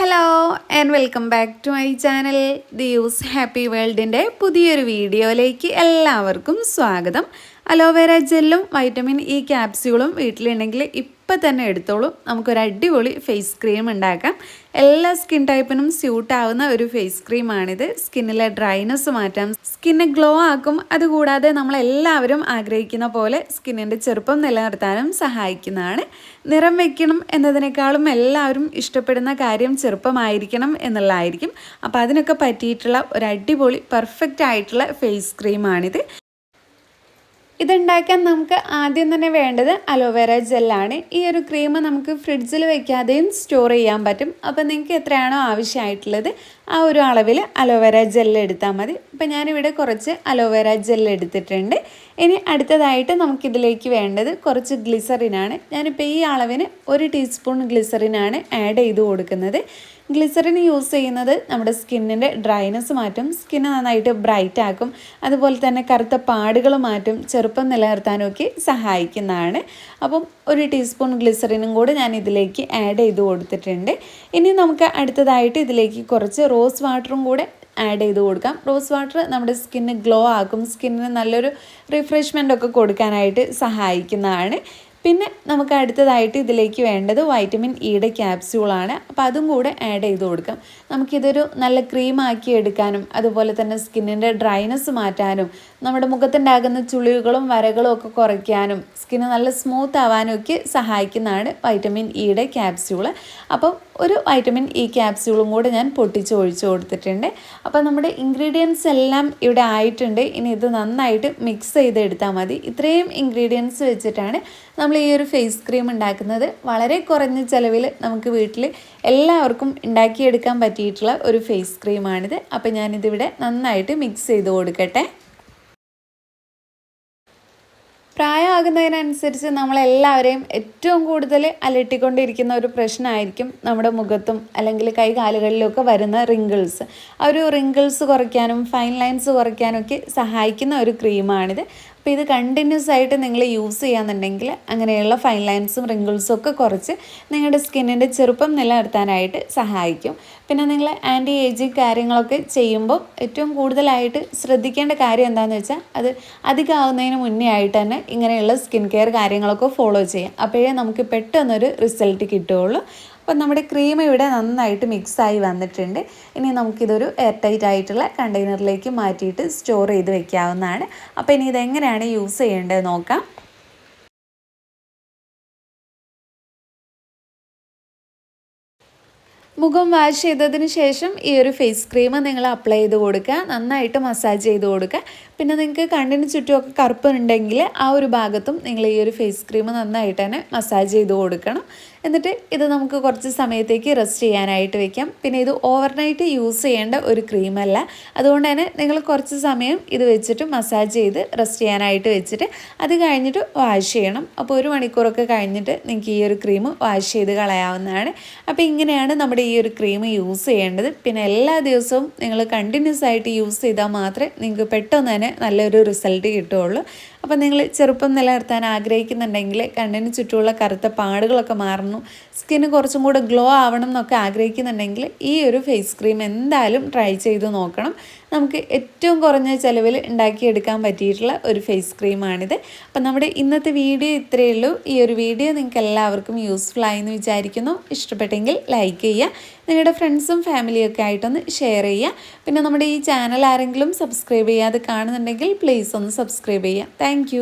Hello and welcome back to my channel the use happy വേൾഡിന്റെ പുതിയൊരു വീഡിയോയിലേക്ക് എല്ലാവർക്കും സ്വാഗതം. അലോവേര ജെല്ലും വൈറ്റമിൻ ഇ ക്യാപ്സ്യൂളും വീട്ടിലുണ്ടെങ്കിൽ ഇപ്പം തന്നെ എടുത്തോളൂ. നമുക്കൊരു അടിപൊളി ഫേസ് ക്രീം ഉണ്ടാക്കാം. എല്ലാ സ്കിൻ ടൈപ്പിനും സ്യൂട്ട് ആവുന്ന ഒരു ഫേസ് ക്രീമാണിത് സ്കിന്നിലെ ഡ്രൈനെസ് മാറ്റാം. സ്കിന്നെ ഗ്ലോ ആക്കും. അതുകൂടാതെ നമ്മളെല്ലാവരും ആഗ്രഹിക്കുന്ന പോലെ സ്കിന്നിന്റെ ചെറുപ്പം നിലനിർത്താനും സഹായിക്കുന്നതാണ്. നിറം വെക്കണം എന്നതിനേക്കാളും എല്ലാവരും ഇഷ്ടപ്പെടുന്ന കാര്യം ചെറുപ്പമായിരിക്കണം എന്നുള്ളതായിരിക്കും. അപ്പോൾ അതിനൊക്കെ പറ്റിയിട്ടുള്ള ഒരു അടിപൊളി പെർഫെക്റ്റ് ആയിട്ടുള്ള ഫേസ് ക്രീമാണിത് ഇതുണ്ടാക്കാൻ നമുക്ക് ആദ്യം തന്നെ വേണ്ടത് അലോവേര ജെല്ലാണ്. ഈ ഒരു ക്രീം നമുക്ക് ഫ്രിഡ്ജിൽ വെക്കാതെയും സ്റ്റോർ ചെയ്യാൻ പറ്റും. അപ്പോൾ നിങ്ങൾക്ക് എത്രയാണോ ആവശ്യമായിട്ടുള്ളത് ആ ഒരു അളവിൽ അലോവേര ജെൽ എടുത്താൽ മതി. അപ്പോൾ ഞാനിവിടെ കുറച്ച് അലോവേര ജെൽ എടുത്തിട്ടുണ്ട്. ഇനി അടുത്തതായിട്ട് നമുക്കിതിലേക്ക് വേണ്ടത് കുറച്ച് ഗ്ലിസറിനാണ്. ഞാനിപ്പോൾ ഈ അളവിന് ഒരു ടീസ്പൂൺ ഗ്ലിസറിനാണ് ആഡ് ചെയ്ത് കൊടുക്കുന്നത്. ഗ്ലിസറിൻ യൂസ് ചെയ്യുന്നത് നമ്മുടെ സ്കിന്നിന്റെ ഡ്രൈനെസ് മാറ്റും സ്കിന്ന് നന്നായിട്ട് ബ്രൈറ്റ് ആക്കും അതുപോലെ തന്നെ കറുത്ത പാടുകൾ മാറ്റും ചെറുപ്പം നിലനിർത്താനൊക്കെ സഹായിക്കുന്നതാണ്. അപ്പം ഒരു ടീസ്പൂൺ ഗ്ലിസറിനും കൂടെ ഞാൻ ഇതിലേക്ക് ആഡ് ചെയ്ത് കൊടുത്തിട്ടുണ്ട്. ഇനി നമുക്ക് അടുത്തതായിട്ട് ഇതിലേക്ക് കുറച്ച് റോസ് വാട്ടറും കൂടെ ആഡ് ചെയ്ത് കൊടുക്കാം. റോസ് വാട്ടർ നമ്മുടെ സ്കിന്ന് ഗ്ലോ ആക്കും സ്കിന്നിന് നല്ലൊരു റിഫ്രഷ്മെന്റ് ഒക്കെ കൊടുക്കാനായിട്ട് സഹായിക്കുന്നതാണ്. പിന്നെ നമുക്ക് അടുത്തതായിട്ട് ഇതിലേക്ക് വേണ്ടത് വൈറ്റമിൻ ഇയുടെ ക്യാപ്സ്യൂളാണ് അപ്പോൾ അതും കൂടെ ആഡ് ചെയ്ത് കൊടുക്കാം. നമുക്കിതൊരു നല്ല ക്രീമാക്കി എടുക്കാനും അതുപോലെ തന്നെ സ്കിന്നിന്റെ ഡ്രൈനെസ് മാറ്റാനും നമ്മുടെ മുഖത്തുണ്ടാകുന്ന ചുളിവുകളും വരകളും ഒക്കെ കുറയ്ക്കാനും സ്കിന്ന് നല്ല സ്മൂത്ത് ആവാനും ഒക്കെ സഹായിക്കുന്നതാണ് വൈറ്റമിൻ ഇയുടെ ക്യാപ്സ്യൂൾ അപ്പം ഒരു വൈറ്റമിൻ ഇ ക്യാപ്സ്യൂളും കൂടെ ഞാൻ പൊട്ടിച്ച് ഒഴിച്ചു കൊടുത്തിട്ടുണ്ട്. അപ്പോൾ നമ്മുടെ ഇൻഗ്രീഡിയൻസ് എല്ലാം ഇവിടെ ആയിട്ടുണ്ട്. ഇനി ഇത് നന്നായിട്ട് മിക്സ് ചെയ്തെടുത്താൽ മതി. ഇത്രയും ഇൻഗ്രീഡിയൻസ് വെച്ചിട്ടാണ് നമ്മൾ ഈ ഒരു ഫേസ് ക്രീം ഉണ്ടാക്കുന്നത് വളരെ കുറഞ്ഞ ചിലവിൽ നമുക്ക് വീട്ടിൽ എല്ലാവർക്കും ഉണ്ടാക്കിയെടുക്കാൻ പറ്റിയിട്ടുള്ള ഒരു ഫേസ് ക്രീമാണിത് അപ്പോൾ ഞാനിതിവിടെ നന്നായിട്ട് മിക്സ് ചെയ്ത് കൊടുക്കട്ടെ. പ്രായമാകുന്നതിനനുസരിച്ച് നമ്മളെല്ലാവരെയും ഏറ്റവും കൂടുതൽ അലട്ടിക്കൊണ്ടിരിക്കുന്ന ഒരു പ്രശ്നമായിരിക്കും നമ്മുടെ മുഖത്തും അല്ലെങ്കിൽ കൈകാലുകളിലൊക്കെ വരുന്ന റിങ്കിൾസ് ആ ഒരു റിങ്കിൾസ് കുറയ്ക്കാനും ഫൈൻ ലൈൻസ് കുറയ്ക്കാനും ഒക്കെ സഹായിക്കുന്ന ഒരു ക്രീമാണിത് അപ്പോൾ ഇത് കണ്ടിന്യൂസ് ആയിട്ട് നിങ്ങൾ യൂസ് ചെയ്യാന്നുണ്ടെങ്കിൽ അങ്ങനെയുള്ള ഫൈൻ ലൈൻസും റിങ്കിൾസും ഒക്കെ കുറച്ച് നിങ്ങളുടെ സ്കിന്നിന്റെ ചെറുപ്പം നിലനിർത്താനായിട്ട് സഹായിക്കും. പിന്നെ നിങ്ങൾ ആന്റി ഏജിങ് കാര്യങ്ങളൊക്കെ ചെയ്യുമ്പോൾ ഏറ്റവും കൂടുതലായിട്ട് ശ്രദ്ധിക്കേണ്ട കാര്യം എന്താണെന്ന് വെച്ചാൽ അത് അധികമാവുന്നതിന് മുന്നേ ആയിട്ട് തന്നെ ഇങ്ങനെയുള്ള സ്കിൻ കെയർ കാര്യങ്ങളൊക്കെ ഫോളോ ചെയ്യാം അപ്പോഴേ നമുക്ക് പെട്ടെന്നൊരു റിസൾട്ട് കിട്ടുകയുള്ളൂ. അപ്പം നമ്മുടെ ക്രീം ഇവിടെ നന്നായിട്ട് മിക്സായി വന്നിട്ടുണ്ട്. ഇനി നമുക്കിതൊരു എയർ ടൈറ്റ് ആയിട്ടുള്ള കണ്ടെയ്നറിലേക്ക് മാറ്റിയിട്ട് സ്റ്റോർ ചെയ്ത് വെക്കാവുന്നതാണ്. അപ്പോൾ ഇനി ഇതെങ്ങനെയാണ് യൂസ് ചെയ്യേണ്ടത് നോക്കാം. മുഖം വാഷ് ചെയ്തതിന് ശേഷം ഈ ഒരു ഫേസ് ക്രീം നിങ്ങൾ അപ്ലൈ ചെയ്ത് കൊടുക്കുക. നന്നായിട്ട് മസാജ് ചെയ്ത് കൊടുക്കുക. പിന്നെ നിങ്ങൾക്ക് കണ്ണിന് ചുറ്റുമൊക്കെ കറുപ്പുണ്ടെങ്കിൽ ആ ഒരു ഭാഗത്തും നിങ്ങൾ ഈ ഒരു ഫേസ് ക്രീം നന്നായിട്ട് തന്നെ മസാജ് ചെയ്ത് കൊടുക്കണം. എന്നിട്ട് ഇത് നമുക്ക് കുറച്ച് സമയത്തേക്ക് റെസ്റ്റ് ചെയ്യാനായിട്ട് വെക്കാം. പിന്നെ ഇത് ഓവർനൈറ്റ് യൂസ് ചെയ്യേണ്ട ഒരു ക്രീമല്ല അതുകൊണ്ട് തന്നെ നിങ്ങൾ കുറച്ച് സമയം ഇത് വെച്ചിട്ട് മസാജ് ചെയ്ത് റെസ്റ്റ് ചെയ്യാനായിട്ട് വെച്ചിട്ട് അത് കഴിഞ്ഞിട്ട് വാഷ് ചെയ്യണം. അപ്പോൾ ഒരു മണിക്കൂറൊക്കെ കഴിഞ്ഞിട്ട് നിങ്ങൾക്ക് ഈ ഒരു ക്രീം വാഷ് ചെയ്ത് കളയാവുന്നതാണ്. അപ്പോൾ ഇങ്ങനെയാണ് നമ്മുടെ ഈ ഒരു ക്രീം യൂസ് ചെയ്യേണ്ടത്. പിന്നെ എല്ലാ ദിവസവും നിങ്ങൾ കണ്ടിന്യൂസ് ആയിട്ട് യൂസ് ചെയ്താൽ മാത്രമേ നിങ്ങൾക്ക് പെട്ടെന്ന് തന്നെ നല്ലൊരു റിസൾട്ട് കിട്ടുകയുള്ളൂ. അപ്പം നിങ്ങൾ ചെറുപ്പം നിലനിർത്താൻ ആഗ്രഹിക്കുന്നുണ്ടെങ്കിൽ കണ്ണിന് ചുറ്റുമുള്ള കറുത്ത പാടുകളൊക്കെ മാറണം സ്കിന്ന് കുറച്ചും കൂടെ ഗ്ലോ ആവണം എന്നൊക്കെ ആഗ്രഹിക്കുന്നുണ്ടെങ്കിൽ ഈ ഒരു ഫേസ് ക്രീം എന്തായാലും ട്രൈ ചെയ്ത് നോക്കണം. നമുക്ക് ഏറ്റവും കുറഞ്ഞ ചിലവിൽ ഉണ്ടാക്കിയെടുക്കാൻ പറ്റിയിട്ടുള്ള ഒരു ഫേസ് ക്രീമാണിത് അപ്പം നമ്മുടെ ഇന്നത്തെ വീഡിയോ ഇത്രയേ ഉള്ളൂ. ഈ ഒരു വീഡിയോ നിങ്ങൾക്ക് എല്ലാവർക്കും യൂസ്ഫുൾ ആയെന്ന് വിചാരിക്കുന്നു. ഇഷ്ടപ്പെട്ടെങ്കിൽ ലൈക്ക് ചെയ്യുക. നിങ്ങളുടെ ഫ്രണ്ട്സും ഫാമിലിയൊക്കെ ആയിട്ടൊന്ന് ഷെയർ ചെയ്യുക. പിന്നെ നമ്മുടെ ഈ ചാനൽ ആരെങ്കിലും സബ്സ്ക്രൈബ് ചെയ്യാതെ കാണുന്നുണ്ടെങ്കിൽ പ്ലീസ് ഒന്ന് സബ്സ്ക്രൈബ് ചെയ്യുക. താങ്ക്